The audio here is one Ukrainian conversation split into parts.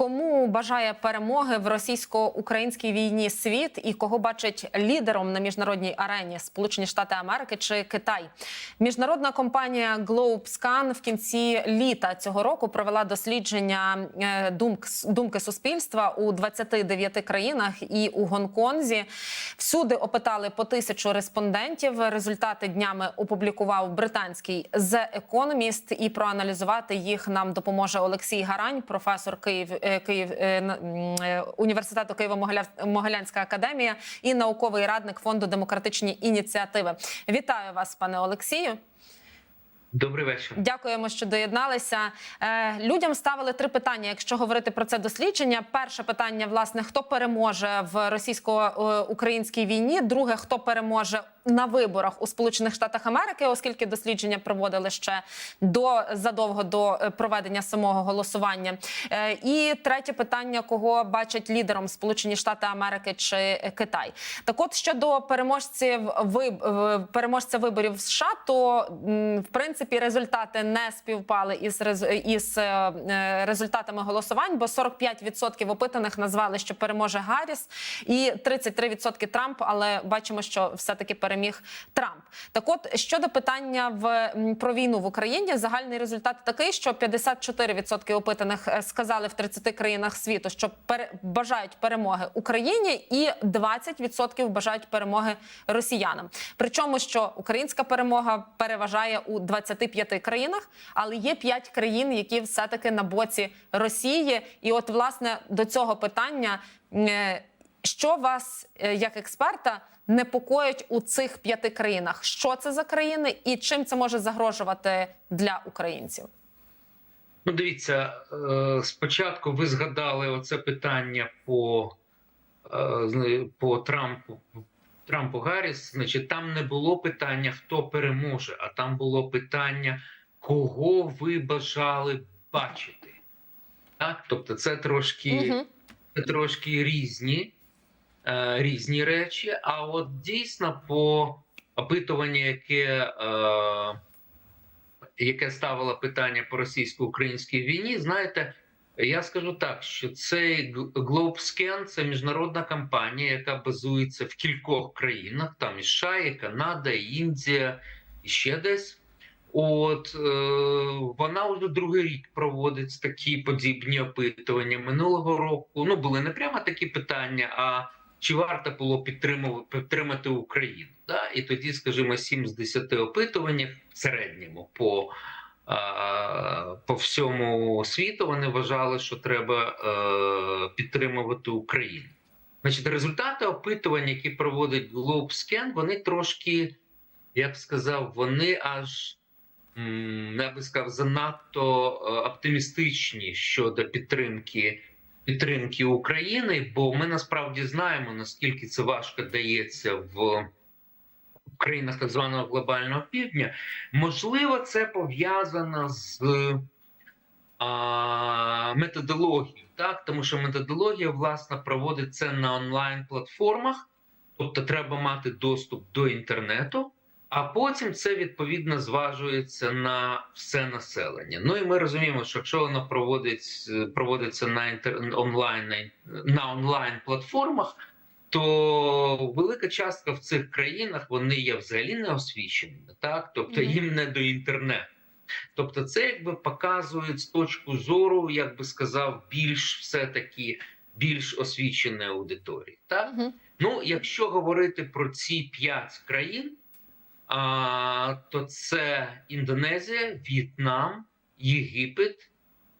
кому бажає перемоги в російсько-українській війні світ і кого бачить лідером на міжнародній арені Сполучені Штати Америки чи Китай? Міжнародна компанія GlobeScan в кінці літа цього року провела дослідження е, думк, думки суспільства у 29 країнах і у Гонконзі. Всюди опитали по тисячу респондентів. Результати днями опублікував британський The Economist і проаналізувати їх нам допоможе Олексій Гарань, професор Київ, е, Київ е, н- м, е, університету Києво-Могилянська академія і науковий радник фонду демократичні ініціативи. Вітаю вас, пане Олексію. Добрий вечір. Дякуємо, що доєдналися. Е, людям ставили три питання. Якщо говорити про це дослідження, перше питання власне хто переможе в російсько-українській війні. Друге, хто переможе на виборах у Сполучених Штатах Америки, оскільки дослідження проводили ще до задовго до е, проведення самого голосування. Е, і третє питання: кого бачать лідером Сполучені Штати Америки чи Китай? Так, от щодо переможців е, переможця виборів США, то в принципі результати не співпали із із результатами голосувань, бо 45% опитаних назвали, що переможе Гарріс, і 33% Трамп. Але бачимо, що все таки переміг Трамп. Так, от щодо питання в про війну в Україні, загальний результат такий, що 54% опитаних е, сказали в 30 країнах світу, що пере, бажають перемоги Україні, і 20% бажають перемоги росіянам. Причому що українська перемога переважає у 25 країнах, але є 5 країн, які все таки на боці Росії. І от власне до цього питання. Що вас е, як експерта непокоїть у цих п'яти країнах? Що це за країни і чим це може загрожувати для українців? Ну, дивіться, е, спочатку ви згадали оце питання по, е, по Трампу. Трампу Гарріс, значить, там не було питання, хто переможе, а там було питання, кого ви бажали бачити. Так? Тобто, це трошки, Угу. це трошки різні, різні речі. А от дійсно по опитуванню, яке, е, яке ставило питання по російсько-українській війні, знаєте, я скажу так, що цей GlobeScan – це міжнародна компанія, яка базується в кількох країнах: там і США, і Канада, і Індія, і ще десь. От е, вона вже другий рік проводить такі подібні опитування. Минулого року ну були не прямо такі питання, а чи варто було підтримати Україну? Да? І тоді, скажімо, 7 з 10 опитувань в середньому по, по всьому світу вони вважали, що треба е, підтримувати Україну. Значить, результати опитувань, які проводить GlobeScan, вони трошки, я б сказав, вони аж я би сказав, занадто е, оптимістичні щодо підтримки підтримки України, бо ми насправді знаємо наскільки це важко дається в країнах так званого глобального півдня. Можливо, це пов'язано з а, методологією, так тому що методологія власне проводиться на онлайн платформах, тобто треба мати доступ до інтернету. А потім це відповідно зважується на все населення. Ну і ми розуміємо, що якщо воно проводить, проводиться на інтер... онлайн на, на онлайн платформах, то велика частка в цих країнах вони є взагалі не освіченими, так тобто їм не до інтернету. Тобто, це якби показує з точки зору, як би сказав, більш все таки більш освіченої аудиторії. Так Угу. Ну, якщо говорити про ці п'ять країн, то це Індонезія, В'єтнам, Єгипет,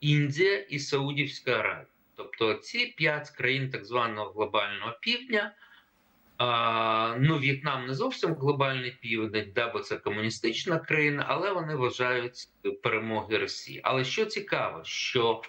Індія і Саудівська Аравія. Тобто ці п'ять країн так званого глобального півдня. Ну, В'єтнам не зовсім глобальний південь, да, бо це комуністична країна, але вони вважають перемоги Росії. Але що цікаво, що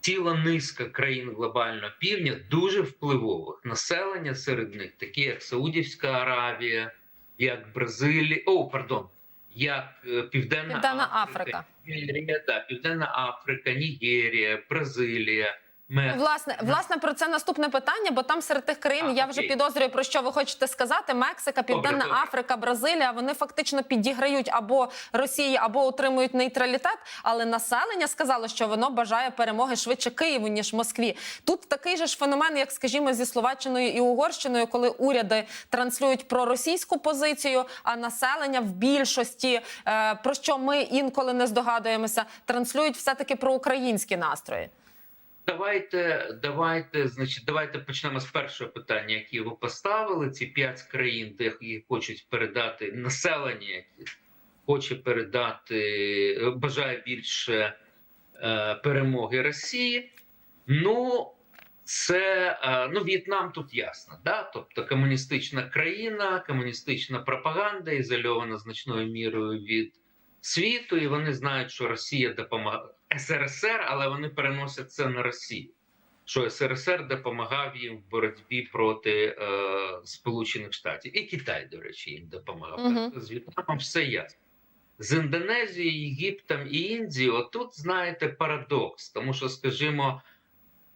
ціла низка країн глобального півдня дуже впливових населення серед них, такі як Саудівська Аравія, як Бразилія, о, пардон, як Південна, Південна, Африка, Африка. Нігерія, да, Південна Африка, Нігерія, Бразилія, Мексика. Власне, власне, про це наступне питання, бо там серед тих країн А, я вже окей. підозрюю, про що ви хочете сказати. Мексика, Південна добре. Африка, Бразилія. Вони фактично підіграють або Росії, або утримують нейтралітет. Але населення сказало, що воно бажає перемоги швидше Києву ніж Москві. Тут такий же ж феномен, як скажімо, зі Словаччиною і Угорщиною, коли уряди транслюють проросійську позицію, а населення в більшості, е, про що ми інколи не здогадуємося, транслюють все таки про українські настрої. Давайте, давайте, значить, давайте почнемо з першого питання, яке ви поставили. Ці п'ять країн, де які хочуть передати населення, яке хоче передати, бажає більше е, перемоги Росії. Ну, це е, ну, В'єтнам тут ясно, да? тобто комуністична країна, комуністична пропаганда, ізольована значною мірою від світу, і вони знають, що Росія допомагає СРСР, але вони переносять це на Росію. Що СРСР допомагав їм в боротьбі проти е, Сполучених Штатів, і Китай, до речі, їм допомагав. Так, З В'єтнамом все ясно. З Індонезією, Єгиптом і Індією, отут знаєте парадокс, тому що, скажімо,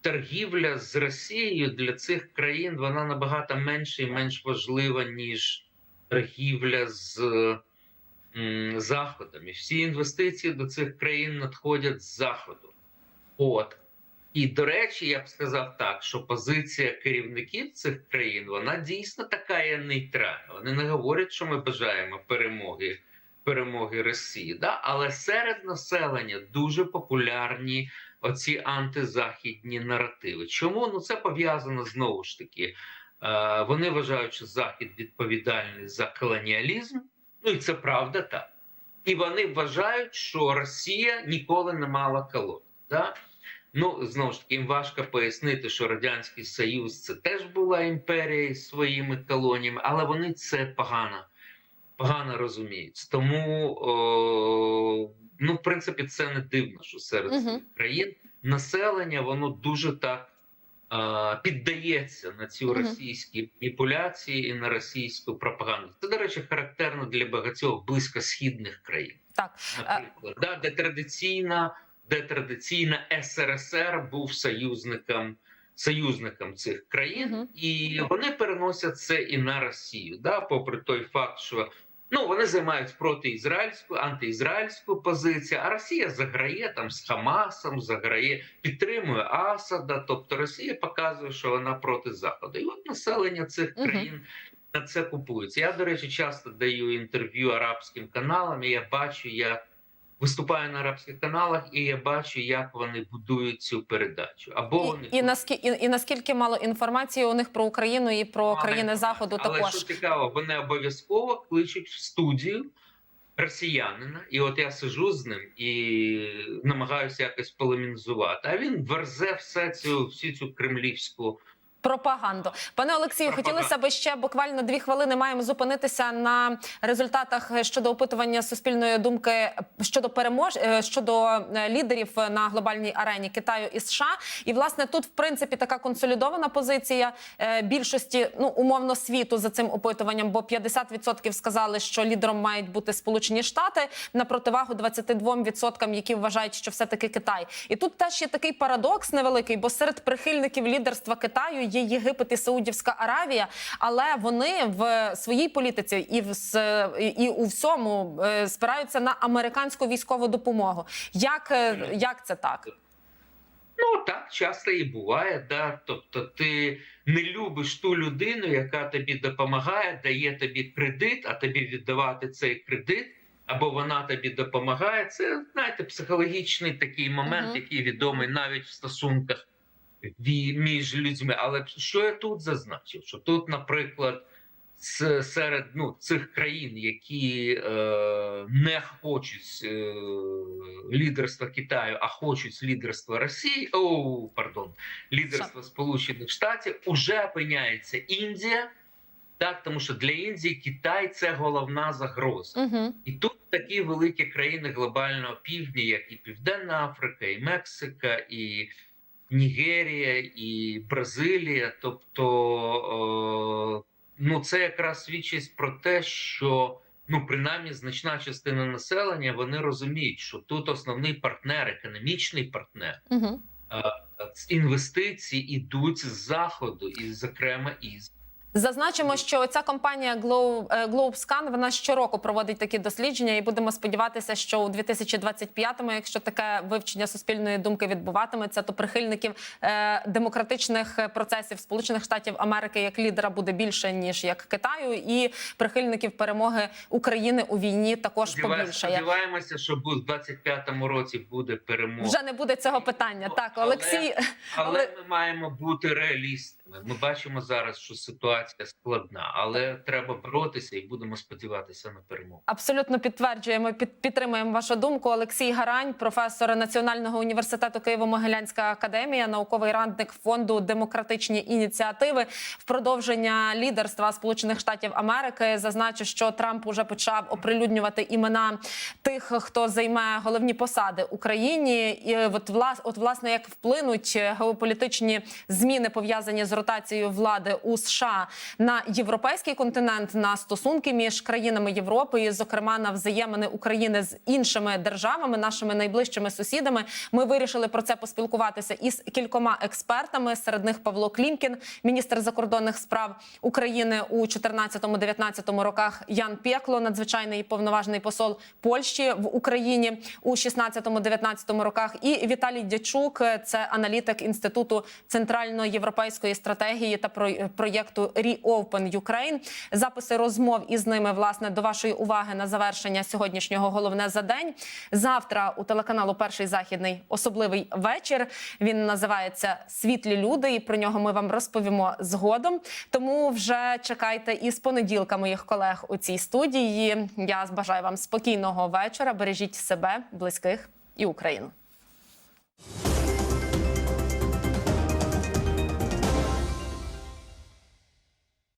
торгівля з Росією для цих країн вона набагато менше і менш важлива, ніж торгівля з Заходом. І всі інвестиції до цих країн надходять з Заходу. От. І, до речі, я б сказав так, що позиція керівників цих країн вона дійсно така є нейтральна. Вони не говорять, що ми бажаємо перемоги, перемоги Росії. Да? Але серед населення дуже популярні оці антизахідні наративи. Чому? Ну це пов'язано знову ж таки. Е, вони вважають, що Захід відповідальний за колоніалізм. Ну і це правда так. І вони вважають, що Росія ніколи не мала колоній. Да? Ну, знову ж таки, їм важко пояснити, що Радянський Союз це теж була імперія із своїми колоніями, але вони це погано, погано розуміють. Тому, о, ну, в принципі, це не дивно, що серед країн населення воно дуже так піддається на ці Мгм. російські маніпуляції і на російську пропаганду. Це, до речі, характерно для багатьох близькосхідних країн Так. наприклад, да, де традиційна, де традиційна СРСР був союзником, союзником цих країн, Мгм. і вони переносять це і на Росію. Да, попри той факт, що ну вони займають проти ізраїльську, антиізраїльську позицію, а Росія заграє там з Хамасом, заграє, підтримує Асада. Тобто Росія показує, що вона проти Заходу. І от населення цих країн на це купується. Я, до речі, часто даю інтерв'ю арабським каналам, і я бачу, як виступаю на арабських каналах, і я бачу, як вони будують цю передачу. Або вони І, і, наскільки, і, і наскільки мало інформації у них про Україну і про Мало країни. Заходу Але також. що цікаво, вони обов'язково кличуть в студію росіянина, і от я сижу з ним і намагаюся якось полемінізувати. А він верзе все цю всю цю кремлівську. Пропаганду, пане Олексію, Пропаганда. хотілося б ще буквально дві хвилини. Маємо зупинитися на результатах щодо опитування суспільної думки щодо перемож е, щодо е, лідерів на глобальній арені Китаю і США. І власне тут, в принципі, така консолідована позиція е, більшості, ну умовно світу за цим опитуванням, бо 50% сказали, що лідером мають бути Сполучені Штати на противагу 22%, які вважають, що все таки Китай. І тут теж є такий парадокс невеликий, бо серед прихильників лідерства Китаю є Єгипет і Саудівська Аравія, але вони в своїй політиці і в і у всьому е, спираються на американську військову допомогу. Як, е, як це так? Ну так часто і буває. Да? Тобто, ти не любиш ту людину, яка тобі допомагає, дає тобі кредит, а тобі віддавати цей кредит, або вона тобі допомагає. Це знаєте, психологічний такий момент, Мгм. який відомий навіть в стосунках між людьми. Але що я тут зазначив? Що тут, наприклад. Серед ну, цих країн, які е, не хочуть е, лідерства Китаю, а хочуть лідерства Росії, о, пардон, лідерства Сполучених Штатів, уже опиняється Індія, так тому що для Індії Китай це головна загроза. Угу. І тут такі великі країни глобального півдня, як і Південна Африка, і Мексика, і Нігерія, і Бразилія. Тобто, е, ну це якраз свідчить про те, що ну принаймні значна частина населення вони розуміють, що тут основний партнер, економічний партнер. Угу. е, інвестиції йдуть з заходу, і зокрема із Зазначимо, що ця компанія е, GlobeScan, вона щороку проводить такі дослідження, і будемо сподіватися, що у 2025-му, якщо таке вивчення суспільної думки відбуватиметься, то прихильників е, демократичних процесів Сполучених Штатів Америки як лідера буде більше ніж як Китаю, і прихильників перемоги України у війні також Сподіваю- побільшає. Сподіваємося, що в 25-му році буде перемога. Вже не буде цього питання. Так, Олексій, Але але- ми маємо бути реалістами. Ми бачимо зараз, що ситуація складна, але треба боротися і будемо сподіватися на перемогу. Абсолютно підтверджуємо, під, підтримуємо вашу думку. Олексій Гарань, професор Національного університету Києво-Могилянська академія, науковий радник фонду демократичні ініціативи. В продовження лідерства Сполучених Штатів Америки зазначу, що Трамп уже почав оприлюднювати імена тих, хто займе головні посади Україні. І от влас, от власне як вплинуть геополітичні зміни пов'язані з ротацією влади у США на європейський континент, на стосунки між країнами Європи, і, зокрема на взаємини України з іншими державами, нашими найближчими сусідами. Ми вирішили про це поспілкуватися із кількома експертами. Серед них Павло Клімкін, міністр закордонних справ України у 14-19 роках. Ян Пєкло, надзвичайний повноважний посол Польщі в Україні у 16-19 роках. І Віталій Дячук, це аналітик інституту центральноєвропейської стратегії та про- проєкту Reopen Ukraine. Записи розмов із ними власне до вашої уваги на завершення сьогоднішнього головне за день. Завтра у телеканалу Перший західний особливий вечір. Він називається Світлі люди, і про нього ми вам розповімо згодом. Тому вже чекайте і з понеділка моїх колег у цій студії. Я бажаю вам спокійного вечора. Бережіть себе, близьких і Україну.